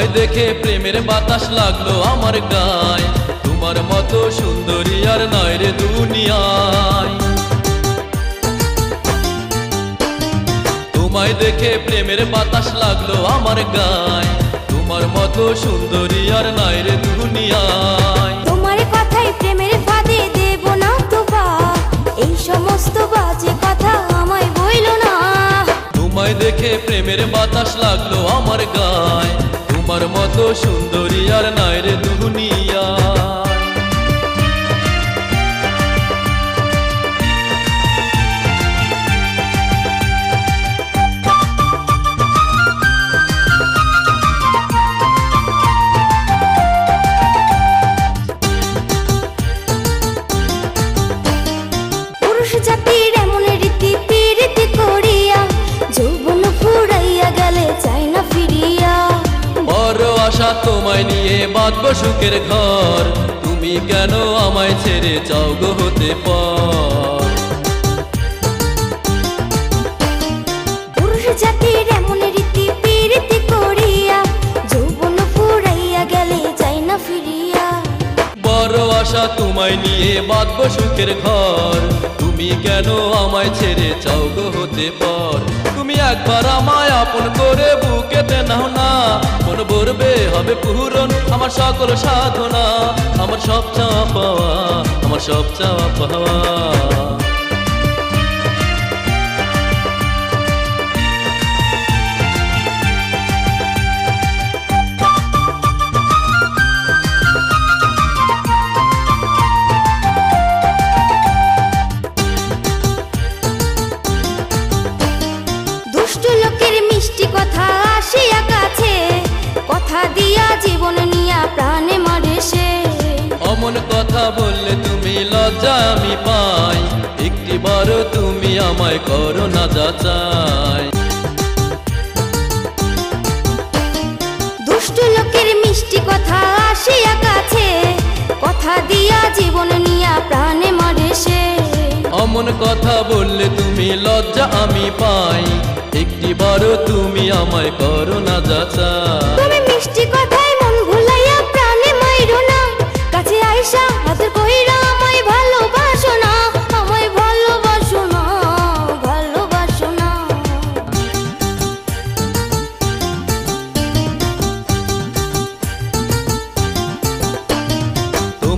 তোমায় দেখে প্রেমের বাতাস লাগল আমার গায়। তোমার মতো সুন্দরী আর নয় রে দুনিয়ায়। তোমায় দেখে প্রেমের বাতাস লাগল আমার গায়। তোমার মতো সুন্দরী আর নাই রে দুনিয়ায়। তোমার কথাই প্রেমের ফাঁদে দেব না তো এই সমস্ত বাজে কথা আমায় বইল না। তোমায় দেখে প্রেমের বাতাস লাগল আমার গায়। তোমার মতো সুন্দরী আর নাই রে দুনিয়ায় তোমায় নিয়ে বাঁধব সুখের ঘর। তুমি কেন আমায় ছেড়ে চাও গো হতে পর? জাতির আশা তোমায় নিয়ে বাঁধব সুখের ঘর। তুমি কেন আমায় ছেড়ে চাও গো হতে পর? তুমি একবার আমায় আপন করে বুকেতে নাও না। মন ভরবে, হবে পূরণ আমার সকল সাধনা। আমার সব চাওয়া পাওয়া আমার সব চাওয়া। পাওয়া জীবন নিয়া প্রাণে মরে সে। অমন কথা বললে তুমি লজ্জা আমি পাই। একটি বারো তুমি আমায় করো না যাচাই। দুষ্ট লোকের মিষ্টি কথা আসিয়া কাছে। কথা দিয়া জীবন নিয়া প্রাণে মরে সে। অমন কথা বললে তুমি লজ্জা আমি পাই। একটি বারো তুমি আমায় করো না যাচাই। তুমি মিষ্টি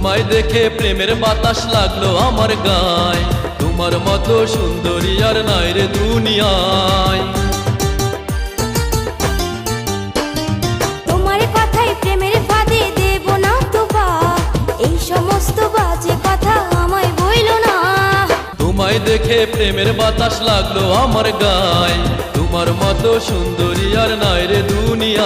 তোমায় দেখে প্রেমের বাতাস লাগল আমার গায়। তোমার মতো সুন্দরী আর নাই রে দুনিয়ায়। তোমার কথাই প্রেমের ফাঁদে দেব না তো এই সমস্ত বাজে কথা আমায় বইল না। তোমায় দেখে প্রেমের বাতাস লাগল আমার গায়। তোমার মতো সুন্দরী আর নাই রে দুনিয়া